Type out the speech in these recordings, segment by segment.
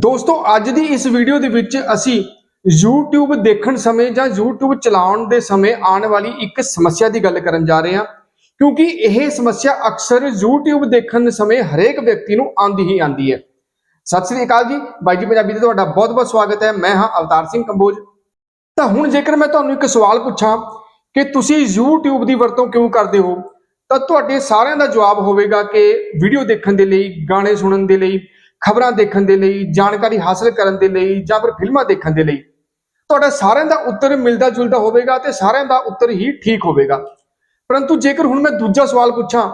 ਦੋਸਤੋ, ਅੱਜ ਦੀ ਇਸ ਵੀਡੀਓ ਦੇ ਵਿੱਚ ਅਸੀਂ YouTube ਦੇਖਣ ਸਮੇਂ ਜਾਂ YouTube ਚਲਾਉਣ ਦੇ ਸਮੇਂ ਆਉਣ ਵਾਲੀ ਇੱਕ ਸਮੱਸਿਆ ਦੀ ਗੱਲ ਕਰਨ ਜਾ ਰਹੇ ਹਾਂ। ਕਿਉਂਕਿ ਇਹ ਸਮੱਸਿਆ ਅਕਸਰ YouTube ਦੇਖਣ ਸਮੇਂ ਹਰੇਕ ਵਿਅਕਤੀ ਨੂੰ ਆਉਂਦੀ ਹੀ ਆਉਂਦੀ ਹੈ। ਸਤਿ ਸ੍ਰੀ ਅਕਾਲ ਜੀ। ਬਾਈ ਜੀ ਪੰਜਾਬੀ ਤੇ ਤੁਹਾਡਾ ਬਹੁਤ-ਬਹੁਤ ਸਵਾਗਤ ਹੈ। ਮੈਂ ਹਾਂ ਅਵਤਾਰ ਸਿੰਘ ਕੰਬੋਜ। ਤਾਂ ਹੁਣ ਜੇਕਰ ਮੈਂ ਤੁਹਾਨੂੰ ਇੱਕ ਸਵਾਲ ਪੁੱਛਾਂ ਕਿ ਤੁਸੀਂ YouTube ਦੀ ਵਰਤੋਂ ਕਿਉਂ ਕਰਦੇ ਹੋ, ਤਾਂ ਤੁਹਾਡੇ ਸਾਰਿਆਂ ਦਾ ਜਵਾਬ ਹੋਵੇਗਾ ਕਿ ਵੀਡੀਓ ਦੇਖਣ ਦੇ ਲਈ, ਗਾਣੇ ਸੁਣਨ ਦੇ ਲਈ ਖਬਰਾਂ ਦੇਖਣ ਦੇ ਲਈ, ਜਾਣਕਾਰੀ ਹਾਸਲ ਕਰਨ ਦੇ ਲਈ ਜਾਂ ਫਿਰ ਫਿਲਮਾਂ ਦੇਖਣ ਦੇ ਲਈ। ਤੁਹਾਡਾ ਸਾਰਿਆਂ ਦਾ ਉੱਤਰ ਮਿਲਦਾ ਜੁਲਦਾ ਹੋਵੇਗਾ ਤੇ ਸਾਰਿਆਂ ਦਾ ਉੱਤਰ ਹੀ ਠੀਕ ਹੋਵੇਗਾ। ਪਰੰਤੂ ਜੇਕਰ ਹੁਣ ਮੈਂ ਦੂਜਾ ਸਵਾਲ ਪੁੱਛਾਂ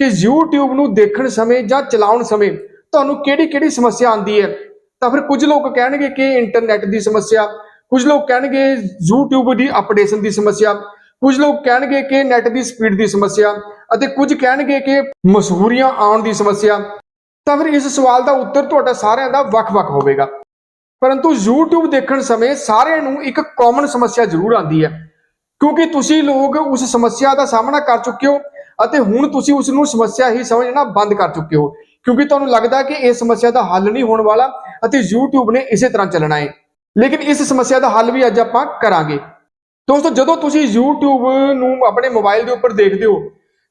ਕਿ YouTube ਨੂੰ ਦੇਖਣ ਸਮੇਂ ਜਾਂ ਚਲਾਉਣ ਸਮੇਂ ਤੁਹਾਨੂੰ ਕਿਹੜੀ-ਕਿਹੜੀ ਸਮੱਸਿਆ ਆਉਂਦੀ ਹੈ, ਤਾਂ ਫਿਰ ਕੁਝ ਲੋਕ ਕਹਿਣਗੇ ਕਿ ਇੰਟਰਨੈਟ ਦੀ ਸਮੱਸਿਆ, ਕੁਝ ਲੋਕ ਕਹਿਣਗੇ YouTube ਦੀ ਅਪਡੇਸ਼ਨ ਦੀ ਸਮੱਸਿਆ, ਕੁਝ ਲੋਕ ਕਹਿਣਗੇ ਕਿ ਨੈਟ ਦੀ ਸਪੀਡ ਦੀ ਸਮੱਸਿਆ ਅਤੇ ਕੁਝ ਕਹਿਣਗੇ ਕਿ ਮਸ਼ਹੂਰੀਆਂ ਆਉਣ ਦੀ ਸਮੱਸਿਆ। ਤਾਂ ਫਿਰ ਇਸ ਸਵਾਲ ਦਾ ਉੱਤਰ ਤੁਹਾਡਾ ਸਾਰਿਆਂ ਦਾ ਵੱਖ-ਵੱਖ ਹੋਵੇਗਾ। ਪਰੰਤੂ YouTube ਦੇਖਣ ਸਮੇਂ ਸਾਰਿਆਂ ਨੂੰ ਇੱਕ ਕਾਮਨ ਸਮੱਸਿਆ ਜ਼ਰੂਰ ਆਉਂਦੀ ਹੈ। ਕਿਉਂਕਿ ਤੁਸੀਂ ਲੋਕ ਉਸ ਸਮੱਸਿਆ ਦਾ ਸਾਹਮਣਾ ਕਰ ਚੁੱਕੇ ਹੋ ਅਤੇ ਹੁਣ ਤੁਸੀਂ ਉਸ ਨੂੰ ਸਮੱਸਿਆ ਹੀ ਸਮਝਣਾ ਬੰਦ ਕਰ ਚੁੱਕੇ ਹੋ। ਕਿਉਂਕਿ ਤੁਹਾਨੂੰ ਲੱਗਦਾ ਕਿ ਇਹ ਸਮੱਸਿਆ ਦਾ ਹੱਲ ਨਹੀਂ ਹੋਣ ਵਾਲਾ ਅਤੇ YouTube ਨੇ ਇਸੇ ਤਰ੍ਹਾਂ ਚੱਲਣਾ ਹੈ। ਲੇਕਿਨ ਇਸ ਸਮੱਸਿਆ ਦਾ ਹੱਲ ਵੀ ਅੱਜ ਆਪਾਂ ਕਰਾਂਗੇ। ਦੋਸਤੋ, ਜਦੋਂ ਤੁਸੀਂ YouTube ਨੂੰ ਆਪਣੇ ਮੋਬਾਈਲ ਦੇ ਉੱਪਰ ਦੇਖਦੇ ਹੋ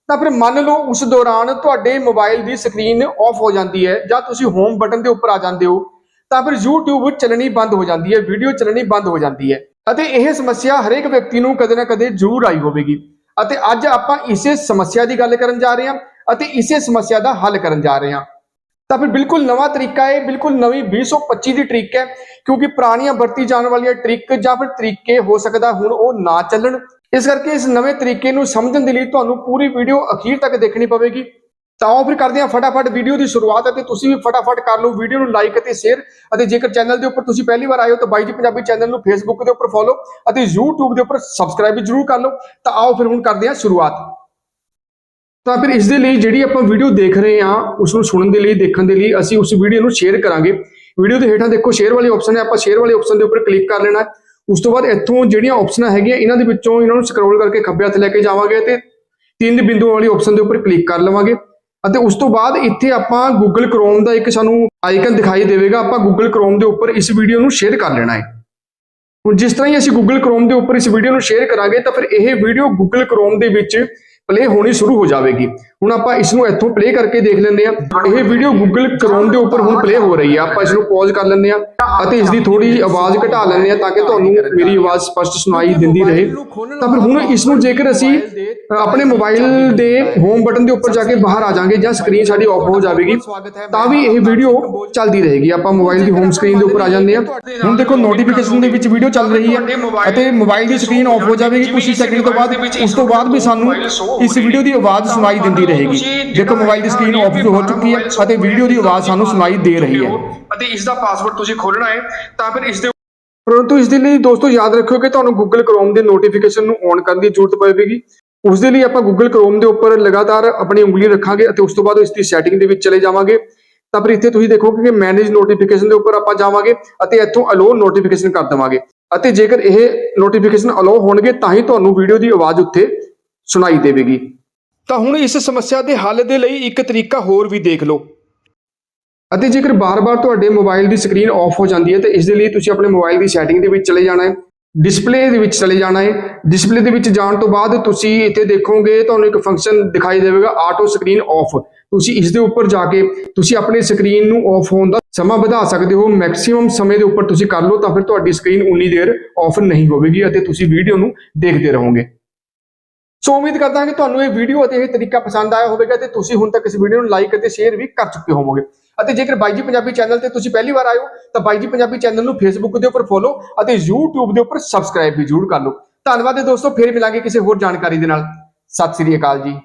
ਤਾਂ ਫਿਰ ਮੰਨ ਲਓ ਉਸ ਦੌਰਾਨ ਤੁਹਾਡੇ ਮੋਬਾਈਲ ਦੀ ਸਕਰੀਨ ਆਫ ਹੋ ਜਾਂਦੀ ਹੈ ਜਾਂ ਤੁਸੀਂ ਹੋਮ ਬਟਨ ਦੇ ਉੱਪਰ ਆ ਜਾਂਦੇ ਹੋ, ਤਾਂ ਫਿਰ YouTube ਚੱਲਣੀ ਬੰਦ ਹੋ ਜਾਂਦੀ ਹੈ ਵੀਡੀਓ ਚੱਲਣੀ ਬੰਦ ਹੋ ਜਾਂਦੀ ਹੈ। ਅਤੇ ਇਹ ਸਮੱਸਿਆ ਹਰੇਕ ਵਿਅਕਤੀ ਨੂੰ ਕਦੇ ਨਾ ਕਦੇ ਜ਼ਰੂਰ ਆਈ ਹੋਵੇਗੀ। ਅਤੇ ਅੱਜ ਆਪਾਂ ਇਸੇ ਸਮੱਸਿਆ ਦੀ ਗੱਲ ਕਰਨ ਜਾ ਰਹੇ ਹਾਂ ਅਤੇ ਇਸੇ ਸਮੱਸਿਆ ਦਾ ਹੱਲ ਕਰਨ ਜਾ ਰਹੇ ਹਾਂ। ਤਾਂ ਫਿਰ ਬਿਲਕੁਲ ਨਵਾਂ ਤਰੀਕਾ ਹੈ, ਬਿਲਕੁਲ ਨਵੀਂ 2025 ਦੀ ਟ੍ਰਿਕ ਹੈ, ਕਿਉਂਕਿ ਪੁਰਾਣੀਆਂ ਵਰਤੀ ਜਾਣ ਵਾਲੀਆਂ ਟ੍ਰਿਕ ਜਾਂ ਫਿਰ ਤਰੀਕੇ ਹੋ ਸਕਦਾ ਹੁਣ ਉਹ ਨਾ ਚੱਲਣ। ਇਸ ਕਰਕੇ ਇਸ ਨਵੇਂ ਤਰੀਕੇ ਨੂੰ ਸਮਝਣ ਦੇ ਲਈ ਤੁਹਾਨੂੰ ਪੂਰੀ ਵੀਡੀਓ ਅਖੀਰ ਤੱਕ ਦੇਖਣੀ ਪਵੇਗੀ। ਤਾਂ ਆਓ ਫਿਰ ਕਰਦੇ ਹਾਂ ਫਟਾਫਟ ਵੀਡੀਓ ਦੀ ਸ਼ੁਰੂਆਤ ਅਤੇ ਤੁਸੀਂ ਵੀ ਫਟਾਫਟ ਕਰ ਲਓ ਵੀਡੀਓ ਨੂੰ ਲਾਈਕ ਅਤੇ ਸ਼ੇਅਰ ਅਤੇ ਜੇਕਰ ਚੈਨਲ ਦੇ ਉੱਪਰ ਤੁਸੀਂ ਪਹਿਲੀ ਵਾਰ ਆਏ ਹੋ ਤਾਂ ਬਾਈ ਜੀ ਪੰਜਾਬੀ ਚੈਨਲ ਨੂੰ ਫੇਸਬੁੱਕ ਦੇ ਉੱਪਰ ਫੋਲੋ ਅਤੇ YouTube ਦੇ ਉੱਪਰ ਸਬਸਕ੍ਰਾਈਬ ਵੀ ਜਰੂਰ ਕਰ ਲਓ। ਤਾਂ ਆਓ ਫਿਰ ਹੁਣ ਕਰਦੇ ਹਾਂ ਸ਼ੁਰੂਆਤ। ਤਾਂ ਫਿਰ ਇਸ ਦੇ ਲਈ ਜਿਹੜੀ ਆਪਾਂ ਵੀਡੀਓ ਦੇਖ ਰਹੇ ਹਾਂ, ਉਸ ਨੂੰ ਸੁਣਨ ਦੇ ਲਈ, ਦੇਖਣ ਦੇ ਲਈ ਅਸੀਂ ਉਸ ਵੀਡੀਓ ਨੂੰ ਸ਼ੇਅਰ ਕਰਾਂਗੇ। ਵੀਡੀਓ ਦੇ ਹੇਠਾਂ ਦੇਖੋ ਸ਼ੇਅਰ ਵਾਲੇ ਆਪਸ਼ਨ ਹੈ, ਆਪਾਂ ਸ਼ੇਅਰ ਵਾਲੇ ਆਪਸ਼ਨ ਦੇ ਉੱਪਰ ਕਲਿੱਕ ਕਰ ਲੈਣਾ ਹੈ। ਉਸ ਤੋਂ ਬਾਅਦ ਇੱਥੋਂ ਜਿਹੜੀਆਂ ਆਪਸ਼ਨਾਂ ਹੈਗੀਆਂ, ਇਹਨਾਂ ਦੇ ਵਿੱਚੋਂ ਇਹਨਾਂ ਨੂੰ ਸਕਰੋਲ ਕਰਕੇ ਖੱਬੇ ਹੱਥ ਲੈ ਕੇ ਜਾਵਾਂਗੇ ਤੇ ਤਿੰਨ ਬਿੰਦੂਆਂ ਵਾਲੀ ਆਪਸ਼ਨ ਦੇ ਉੱਪਰ ਕਲਿੱਕ ਕਰ ਲਵਾਂਗੇ ਅਤੇ ਉਸ ਤੋਂ ਬਾਅਦ ਇੱਥੇ ਆਪਾਂ Google Chrome ਦਾ ਇੱਕ ਸਾਨੂੰ ਆਈਕਨ ਦਿਖਾਈ ਦੇਵੇਗਾ, ਆਪਾਂ Google Chrome ਦੇ ਉੱਪਰ ਇਸ ਵੀਡੀਓ ਨੂੰ ਸ਼ੇਅਰ ਕਰ ਲੈਣਾ ਹੈ। ਹੁਣ ਜਿਸ ਤਰ੍ਹਾਂ ਹੀ ਅਸੀਂ Google Chrome ਦੇ ਉੱਪਰ ਇਸ ਵੀਡੀਓ ਨੂੰ ਸ਼ੇਅਰ ਕਰਾਂਗੇ ਤਾਂ ਫਿਰ ਇਹ ਵੀਡੀਓ Google Chrome ਦੇ ਵਿੱਚ ਪਲੇ ਹੋਣੀ ਸ਼ੁਰੂ ਹੋ ਜਾਵੇਗੀ। ਹੁਣ ਆਪਾਂ ਇਸ ਨੂੰ ਇੱਥੋਂ ਪਲੇ ਕਰਕੇ ਦੇਖ ਲੈਂਦੇ ਹਾਂ। ਇਹ ਵੀਡੀਓ Google Chrome ਦੇ ਉੱਪਰ ਹੁਣ ਪਲੇ ਹੋ ਰਹੀ ਹੈ ਆਪਾਂ ਇਸ ਨੂੰ ਪੌਜ਼ ਕਰ ਲੈਂਦੇ ਹਾਂ ਅਤੇ ਇਸ ਦੀ ਥੋੜੀ ਜਿਹੀ ਆਵਾਜ਼ ਘਟਾ ਲੈਂਦੇ ਹਾਂ ਤਾਂ ਕਿ ਤੁਹਾਨੂੰ ਮੇਰੀ ਆਵਾਜ਼ ਸਪਸ਼ਟ ਸੁਣਾਈ ਦਿੰਦੀ ਰਹੇ। ਤਾਂ ਫਿਰ ਹੁਣ ਇਸ ਨੂੰ ਜੇਕਰ ਅਸੀਂ ਆਪਣੇ ਮੋਬਾਈਲ ਦੇ ਹੋਮ ਬਟਨ ਦੇ ਉੱਪਰ ਜਾ ਕੇ ਬਾਹਰ ਆ ਜਾਾਂਗੇ ਜਾਂ ਸਕਰੀਨ ਸਾਡੀ ਆਫ ਹੋ ਜਾਵੇਗੀ, ਤਾਂ ਵੀ ਇਹ ਵੀਡੀਓ ਚੱਲਦੀ ਰਹੇਗੀ। ਆਪਾਂ ਮੋਬਾਈਲ ਦੀ ਹੋਮ ਸਕਰੀਨ ਦੇ ਉੱਪਰ ਆ ਜਾਂਦੇ ਹਾਂ। ਹੁਣ ਦੇਖੋ ਨੋਟੀਫਿਕੇਸ਼ਨ ਦੇ ਵਿੱਚ ਵੀਡੀਓ ਚੱਲ ਰਹੀ ਹੈ ਅਤੇ ਮੋਬਾਈਲ ਦੀ ਸਕਰੀਨ ਆਫ ਹੋ ਜਾਵੇਗੀ। ਕੁਝ ਸੈਕਿੰਡ ਤੋਂ ਬਾਅਦ, ਉਸ ਤੋਂ ਬਾਅਦ ਵੀ ਸਾਨੂੰ ਇਸ ਵੀਡੀਓ ਦੀ ਆਵਾਜ਼ ਸੁਣਾਈ ਦਿੰਦੀ ਰਹੇਗੀ। ਦੇਖੋ ਮੋਬਾਈਲ ਦੀ ਸਕਰੀਨ ਆਫ ਹੋ ਚੁੱਕੀ ਹੈ ਅਤੇ ਵੀਡੀਓ ਦੀ ਆਵਾਜ਼ ਸਾਨੂੰ ਸੁਣਾਈ ਦੇ ਰਹੀ ਹੈ। ਅਤੇ ਇਸ ਦਾ ਪਾਸਵਰਡ ਤੁਸੀਂ ਖੋਲਣਾ ਹੈ ਤਾਂ ਫਿਰ ਇਸ ਦੇ ਪਰੰਤੂ ਇਸ ਦੇ ਲਈ ਦੋਸਤੋ ਯਾਦ ਰੱਖਿਓ ਕਿ ਤੁਹਾਨੂੰ Google Chrome ਦੇ ਨੋਟੀਫਿਕੇਸ਼ਨ ਨੂੰ ਔਨ ਕਰਨ ਦੀ ਜ਼ਰੂਰਤ ਪਵੇਗੀ। ਉਸ ਦੇ ਲਈ ਆਪਾਂ Google Chrome ਦੇ ਉੱਪਰ ਲਗਾਤਾਰ ਆਪਣੀ ਉਂਗਲੀ ਰੱਖਾਂਗੇ ਅਤੇ ਉਸ ਤੋਂ ਬਾਅਦ ਇਸ ਦੀ ਸੈਟਿੰਗ ਦੇ ਵਿੱਚ ਚਲੇ ਜਾਵਾਂਗੇ। ਤਾਂ ਫਿਰ ਇੱਥੇ ਤੁਸੀਂ ਦੇਖੋਗੇ ਕਿ ਮੈਨੇਜ ਨੋਟੀਫਿਕੇਸ਼ਨ ਦੇ ਉੱਪਰ ਆਪਾਂ ਜਾਵਾਂਗੇ ਅਤੇ ਇੱਥੋਂ ਅਲੋ ਨੋਟੀਫਿਕੇਸ਼ਨ ਕਰ ਦੇਵਾਂਗੇ। ਅਤੇ ਜੇਕਰ ਇਹ ਨੋਟੀਫਿਕੇਸ਼ਨ ਅਲੋ ਹੋਣਗੇ ਤਾਂ ਹੀ ਤੁਹਾਨੂੰ ਵੀਡੀਓ ਦੀ ਆਵਾਜ਼ ਉੱਥੇ ਸੁਣਾਈ ਦੇਵੇਗੀ। ਤਾਂ ਹੁਣ ਇਸ ਸਮੱਸਿਆ ਦੇ ਹੱਲ ਦੇ ਲਈ ਇੱਕ ਤਰੀਕਾ ਹੋਰ ਵੀ ਦੇਖ ਲਓ। ਅਤੇ ਜੇਕਰ ਬਾਰ-ਬਾਰ ਤੁਹਾਡੇ ਮੋਬਾਈਲ ਦੀ ਸਕਰੀਨ ਆਫ ਹੋ ਜਾਂਦੀ ਹੈ, ਤਾਂ ਇਸ ਦੇ ਲਈ ਤੁਸੀਂ ਆਪਣੇ ਮੋਬਾਈਲ ਦੀ ਸੈਟਿੰਗ ਦੇ ਵਿੱਚ ਚਲੇ ਜਾਣਾ ਹੈ, ਡਿਸਪਲੇ ਦੇ ਵਿੱਚ ਚਲੇ ਜਾਣਾ ਹੈ। ਡਿਸਪਲੇ ਦੇ ਵਿੱਚ ਜਾਣ ਤੋਂ ਬਾਅਦ ਤੁਸੀਂ ਇੱਥੇ ਦੇਖੋਗੇ, ਤੁਹਾਨੂੰ ਇੱਕ ਫੰਕਸ਼ਨ ਦਿਖਾਈ ਦੇਵੇਗਾ, ਆਟੋ ਸਕਰੀਨ ਆਫ। ਤੁਸੀਂ ਇਸ ਦੇ ਉੱਪਰ ਜਾ ਕੇ ਤੁਸੀਂ ਆਪਣੀ ਸਕਰੀਨ ਨੂੰ ਆਫ ਹੋਣ ਦਾ ਸਮਾਂ ਵਧਾ ਸਕਦੇ ਹੋ। ਮੈਕਸਿਮਮ ਸਮੇਂ ਦੇ ਉੱਪਰ ਤੁਸੀਂ ਕਰ ਲਓ, ਤਾਂ ਫਿਰ ਤੁਹਾਡੀ ਸਕਰੀਨ ਉਨੀ ਦੇਰ ਆਫ ਨਹੀਂ ਹੋਵੇਗੀ ਅਤੇ ਤੁਸੀਂ ਵੀਡੀਓ ਨੂੰ ਦੇਖਦੇ ਰਹੋਗੇ। ਸੋ ਉਮੀਦ ਕਰਦਾ ਹਾਂ ਕਿ ਤੁਹਾਨੂੰ ਇਹ ਵੀਡੀਓ ਅਤੇ ਇਹ ਤਰੀਕਾ ਪਸੰਦ ਆਇਆ ਹੋਵੇਗਾ ਤੇ ਤੁਸੀਂ ਹੁਣ ਤੱਕ ਇਸ ਵੀਡੀਓ ਨੂੰ ਲਾਈਕ ਅਤੇ ਸ਼ੇਅਰ ਵੀ ਕਰ ਚੁੱਕੇ ਹੋਵੋਗੇ। ਅਤੇ ਜੇਕਰ ਬਾਈ ਜੀ ਪੰਜਾਬੀ ਚੈਨਲ ਤੇ ਤੁਸੀਂ ਪਹਿਲੀ ਵਾਰ ਆਏ ਹੋ, ਤਾਂ ਬਾਈ ਜੀ ਪੰਜਾਬੀ ਚੈਨਲ ਨੂੰ ਫੇਸਬੁੱਕ ਦੇ ਉੱਪਰ ਫੋਲੋ ਅਤੇ YouTube ਦੇ ਉੱਪਰ ਸਬਸਕ੍ਰਾਈਬ ਵੀ ਜ਼ਰੂਰ ਕਰ ਲਓ। ਧੰਨਵਾਦ ਹੈ ਦੋਸਤੋ, ਫਿਰ ਮਿਲਾਂਗੇ ਕਿਸੇ ਹੋਰ ਜਾਣਕਾਰੀ ਦੇ ਨਾਲ। ਸਤਿ ਸ੍ਰੀ ਅਕਾਲ ਜੀ।